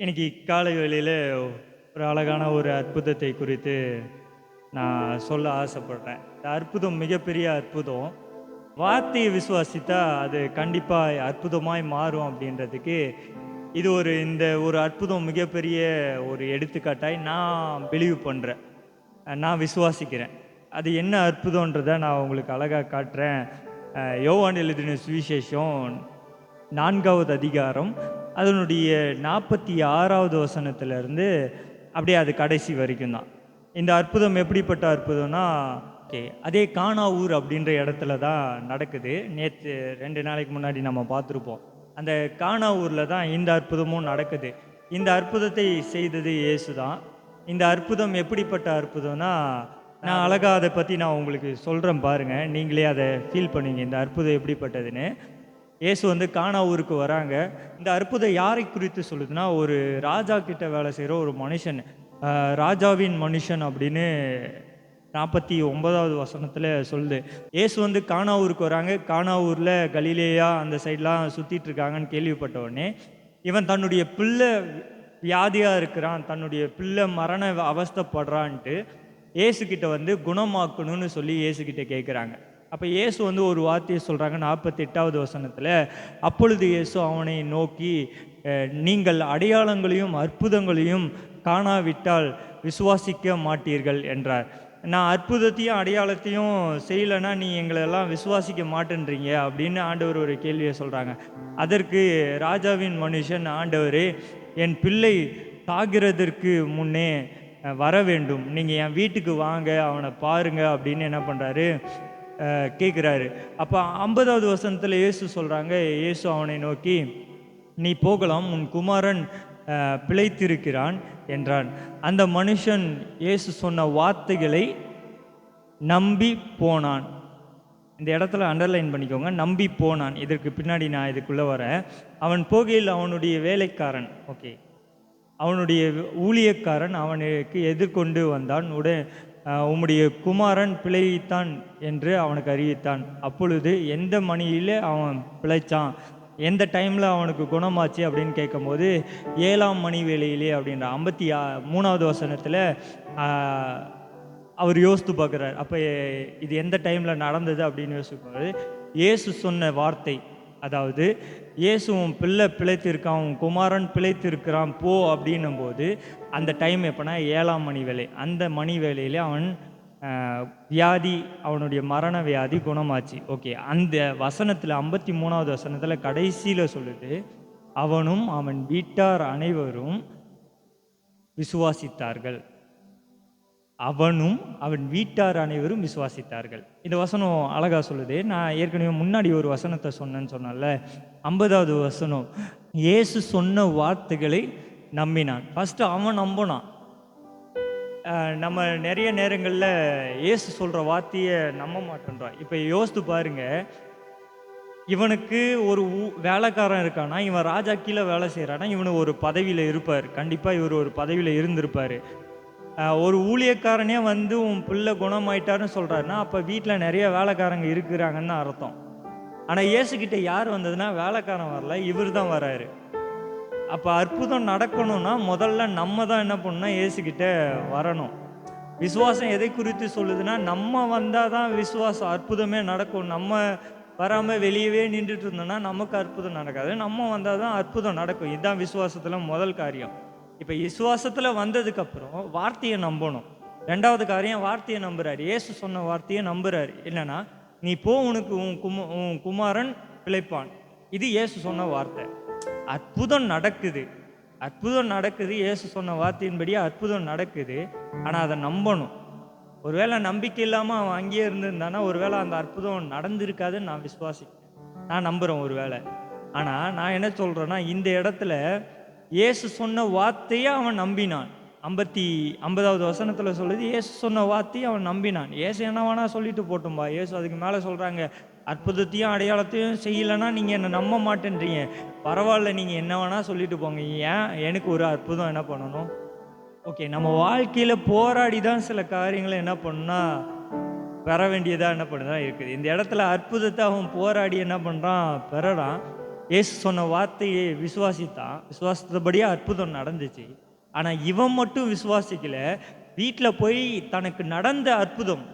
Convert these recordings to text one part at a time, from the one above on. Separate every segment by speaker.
Speaker 1: இன்னைக்கு காலை வேளையில் ஒரு அழகான ஒரு அற்புதத்தை குறித்து நான் சொல்ல ஆசைப்படுறேன். இந்த அற்புதம் மிகப்பெரிய அற்புதம். வார்த்தையை விசுவாசித்தா அது கண்டிப்பாக அற்புதமாய் மாறும் அப்படின்றதுக்கு இது ஒரு இந்த ஒரு அற்புதம் மிகப்பெரிய ஒரு எடுத்துக்காட்டாய் நான் பிலீவ் பண்ணுறேன் நான் விசுவாசிக்கிறேன். அது என்ன அற்புதன்றதை நான் உங்களுக்கு அழகாக காட்டுறேன். யோவான் எழுதின சுவிசேஷம் நான்காவது அதிகாரம் அதனுடைய நாற்பத்தி ஆறாவது வசனத்திலிருந்து அப்படியே அது கடைசி வரைக்கும் தான். இந்த அற்புதம் எப்படிப்பட்ட அற்புதம்னா ஓகே அதே காணாவூர் அப்படின்ற இடத்துல தான் நடக்குது. நேற்று ரெண்டு நாளைக்கு முன்னாடி நம்ம பார்த்துருப்போம். அந்த காணாவூரில் தான் இந்த அற்புதமும் நடக்குது. இந்த அற்புதத்தை செய்தது இயேசு தான். இந்த அற்புதம் எப்படிப்பட்ட அற்புதம்னா நான் அழகாக அதை பற்றி நான் உங்களுக்கு சொல்கிறேன் பாருங்கள் நீங்களே அதை ஃபீல் பண்ணுவீங்க இந்த அற்புதம் எப்படிப்பட்டதுன்னு. இயேசு வந்து கானா ஊருக்கு வராங்க. இந்த அற்புதம் யாரை குறித்து சொல்லுதுன்னா ஒரு ராஜா கிட்ட வேலை செய்கிற ஒரு மனுஷன். ராஜாவின் மனுஷன் அப்படின்னு நாற்பத்தி ஒன்பதாவது வசனத்தில் சொல்லுது. ஏசு வந்து கானா ஊருக்கு வராங்க. கானா ஊரில் கலிலேயா அந்த சைட்லாம் சுற்றிட்டு இருக்காங்கன்னு கேள்விப்பட்ட உடனே இவன் தன்னுடைய பிள்ளை வியாதியாக இருக்கிறான் தன்னுடைய பிள்ளை மரண அவஸ்தைப்படுறான்ட்டு ஏசுக்கிட்ட வந்து குணமாக்கணும்னு சொல்லி ஏசுக்கிட்ட கேட்குறாங்க அப்போ இயேசு வந்து ஒரு வார்த்தையை சொல்கிறாங்க நாற்பத்தி எட்டாவது வசனத்தில் அப்பொழுது இயேசு அவனை நோக்கி நீங்கள் அடையாளங்களையும் அற்புதங்களையும் காணாவிட்டால் விசுவாசிக்க மாட்டீர்கள் என்றார். நான் அற்புதத்தையும் அடையாளத்தையும் செய்யலைன்னா நீ எங்களை எல்லாம் விசுவாசிக்க மாட்டேன்றீங்க அப்படின்னு ஆண்டவர் ஒரு கேள்வியை சொல்கிறாங்க அதற்கு ராஜாவின் மனுஷன் ஆண்டவர் என் பிள்ளை தாகிறதற்கு முன்னே வர வேண்டும் நீங்கள் என் வீட்டுக்கு வாங்க அவனை பாருங்க அப்படின்னு என்ன பண்ணுறாரு கேட்குறாரு அப்போ ஐம்பதாவது வசனத்தில் இயேசு சொல்கிறாங்க இயேசு அவனை நோக்கி நீ போகலாம் உன் குமாரன் பிழைத்திருக்கிறான் என்றான். அந்த மனுஷன் இயேசு சொன்ன வார்த்தைகளை நம்பி போனான். இந்த இடத்துல அண்டர்லைன் பண்ணிக்கோங்க நம்பி போனான். இதற்கு பின்னாடி நான் இதுக்குள்ளே வரேன். அவன் போகையில் அவனுடைய வேலைக்காரன் ஓகே அவனுடைய ஊழியக்காரன் அவனுக்கு எதிர்கொண்டு வந்தான். உடன் உம்முடைய குமாரன் பிழைத்தான் என்று அவனுக்கு அறிவித்தான். அப்பொழுது எந்த மணியில் அவன் பிழைச்சான்? எந்த டைமில் அவனுக்கு குணமாச்சு அப்படின்னு கேட்கும்போது ஏழாம் மணி வேலையிலே அப்படின்ற ஐம்பத்தி மூணாவது வசனத்தில் அவர் யோசித்து பார்க்குறாரு. அப்போ இது எந்த டைமில் நடந்தது அப்படின்னு யோசிக்கும்போது இயேசு சொன்ன வார்த்தை அதாவது இயேசு உன் பிள்ளை பிழைத்திருக்கான் உன் குமாரன் பிழைத்திருக்கிறான் போ அப்படின்னும் போது அந்த டைம் எப்போனா ஏழாம் மணி வேலை அந்த மணி வேலையிலே அவன் வியாதி அவனுடைய மரண வியாதி குணமாச்சு. ஓகே அந்த வசனத்தில் ஐம்பத்தி மூணாவது வசனத்தில் கடைசியில் சொல்லுது அவனும் அவன் வீட்டார் அனைவரும் விசுவாசித்தார்கள். அவனும் அவன் வீட்டார் அனைவரும் விசுவாசித்தார்கள். இந்த வசனம் அழகா சொல்லுது. நான் ஏற்கனவே முன்னாடி ஒரு வசனத்தை சொன்னேன்னு சொன்னேன்ல. ஐம்பதாவது வசனம். இயேசு சொன்ன வார்த்தைகளை நம்பினான். ஃபஸ்ட்டு அவன் நம்பினான். நம்ம நிறைய நேரங்களில் இயேசு சொல்கிற வார்த்தையை நம்ப மாட்டேன்றான். இப்போ யோசித்து பாருங்க. இவனுக்கு ஒரு வேலைக்காரன் இருக்கானா? இவன் ராஜா கீழே வேலை செய்கிறானா இவனு ஒரு பதவியில் இருப்பார். கண்டிப்பாக இவர் ஒரு பதவியில் இருந்திருப்பார். ஒரு ஊழியக்காரனே வந்து உன் பிள்ளை குணமாயிட்டாருன்னு சொல்கிறாருன்னா அப்போ வீட்டில் நிறைய வேலைக்காரங்க இருக்கிறாங்கன்னு அர்த்தம். ஆனால் இயேசுக்கிட்ட யார் வந்ததுன்னா வேலைக்காரன் வரல இவர் தான் வராரு. அப்போ அற்புதம் நடக்கணும்னா முதல்ல நம்ம தான் என்ன பண்ணணும் இயேசுக்கிட்ட வரணும். விசுவாசம் எதை குறித்து சொல்லுதுன்னா நம்ம வந்தால் தான் விசுவாசம் அற்புதமே நடக்கும். நம்ம வராமல் வெளியவே நின்றுட்டு இருந்தோம்னா நமக்கு அற்புதம் நடக்காது. நம்ம வந்தால் தான் அற்புதம் நடக்கும். இதுதான் விசுவாசத்தில் முதல் காரியம். இப்போ விசுவாசத்தில் வந்ததுக்கப்புறம் வார்த்தையை நம்பணும். ரெண்டாவது காரியம் வார்த்தையை நம்புறாரு. ஏசு சொன்ன வார்த்தையை நம்புறாரு. என்னன்னா நீ போ உனக்கு உன் கும உன் குமாரன் பிழைப்பான். இது இயேசு சொன்ன வார்த்தை. அற்புதம் நடக்குது. அற்புதம் நடக்குது. இயேசு சொன்ன வார்த்தையின்படி அற்புதம் நடக்குது. ஆனால் அதை நம்பணும். ஒருவேளை நம்பிக்கை இல்லாமல் அவன் அங்கேயே இருந்திருந்தானா ஒருவேளை அந்த அற்புதம் நடந்திருக்காதுன்னு நான் விசுவாசிக்கிறேன். நான் நம்புகிறேன் ஒருவேளை. ஆனால் நான் என்ன சொல்கிறேன்னா இந்த இடத்துல இயேசு சொன்ன வார்த்தையை அவன் நம்பினான். ஐம்பத்தி ஐம்பதாவது வசனத்தில் சொல்லுது இயேசு சொன்ன வார்த்தையை அவன் நம்பினான். இயேசு என்ன வேணா சொல்லிட்டு போட்டும்பா. இயேசு அதுக்கு மேலே சொல்கிறாங்க அற்புதத்தையும் அடையாளத்தையும் செய்யலைன்னா நீங்கள் என்னை நம்ப மாட்டேன்றீங்க. பரவாயில்ல நீங்கள் என்ன வேணால் சொல்லிட்டு போங்க. ஏன்? எனக்கு ஒரு அற்புதம் என்ன பண்ணணும்? ஓகே நம்ம வாழ்க்கையில் போராடி தான் சில காரியங்களை என்ன பண்ணா பெற வேண்டியதாக என்ன பண்ணுதான் இருக்குது. இந்த இடத்துல அற்புதத்தை அவன் போராடி என்ன பண்ணுறான் பெறறான். இயேசு சொன்ன வார்த்தையை விசுவாசித்தான். விசுவாசத்தபடியே அற்புதம் நடந்துச்சு. ஆனால் இவன் மட்டும் விசுவாசிக்கல. வீட்டில் போய் தனக்கு நடந்த அற்புதம்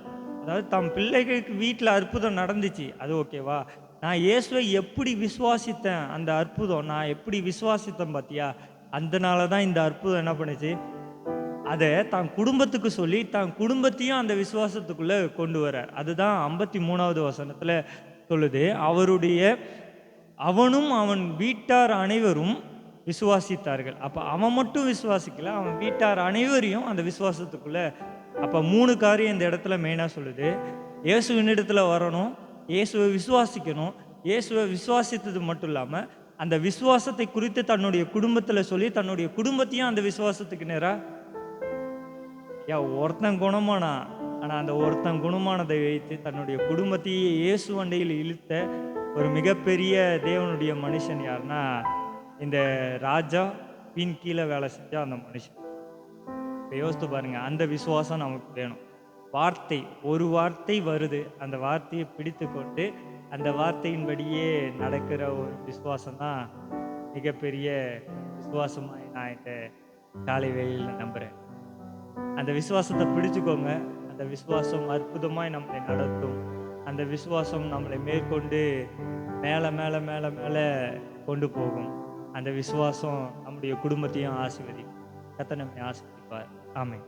Speaker 1: அதாவது தம் பிள்ளைகளுக்கு வீட்டில் அற்புதம் நடந்துச்சு. அது ஓகேவா? நான் இயேசுவை எப்படி விசுவாசித்தேன் அந்த அற்புதம் நான் எப்படி விசுவாசித்தேன் பார்த்தியா அதனால தான் இந்த அற்புதம் என்ன பண்ணுச்சு? அதை தான் குடும்பத்துக்கு சொல்லி தான் குடும்பத்தையும் அந்த விசுவாசத்துக்குள்ளே கொண்டு வரார் அதுதான் ஐம்பத்தி மூணாவது வசனத்தில் சொல்லுது அவருடைய அவனும் அவன் வீட்டார் அனைவரும் விசுவாசித்தார்கள். அப்போ அவன் மட்டும் விசுவாசிக்கல அவன் வீட்டார் அனைவரையும் அந்த விசுவாசத்துக்குள்ள அப்போ மூணு காரியம் இந்த இடத்துல மெயினாக சொல்லுது. இயேசுவின் இடத்துல வரணும் இயேசுவை விசுவாசிக்கணும் இயேசுவை விசுவாசித்தது மட்டும் இல்லாமல் அந்த விசுவாசத்தை குறித்து தன்னுடைய குடும்பத்தில் சொல்லி தன்னுடைய குடும்பத்தையும் அந்த விசுவாசத்துக்கு நேரா யா ஒருத்தன் குணமானா? ஆனால் அந்த ஒருத்தன் குணமானதை வைத்து தன்னுடைய குடும்பத்தையே இயேசு வண்டையில் இழுத்த ஒரு மிகப்பெரிய தேவனுடைய மனுஷன் யாருன்னா இந்த ராஜா பின் கீழே வேலை செஞ்ச அந்த மனுஷன். இப்போ யோசித்து பாருங்க அந்த விசுவாசம் நமக்கு வேணும். வார்த்தை ஒரு வார்த்தை வருது அந்த வார்த்தையை பிடித்து கொண்டு அந்த வார்த்தையின்படியே நடக்கிற ஒரு விசுவாசம் தான் மிகப்பெரிய விசுவாசமாக நான் இந்த காலை வேலையில் நம்புகிறேன் அந்த விசுவாசத்தை பிடிச்சுக்கோங்க அந்த விசுவாசம் அற்புதமாய் நம்மளை நடத்தும். அந்த விசுவாசம் நம்மளை மேற்கொண்டு மேலே மேலே மேலே மேலே கொண்டு போகும். அந்த விசுவாசம் நம்முடைய குடும்பத்தையும் ஆசீர்வதிக்கும். எத்தனை ஆசீர்வதிப்பார். ஆமை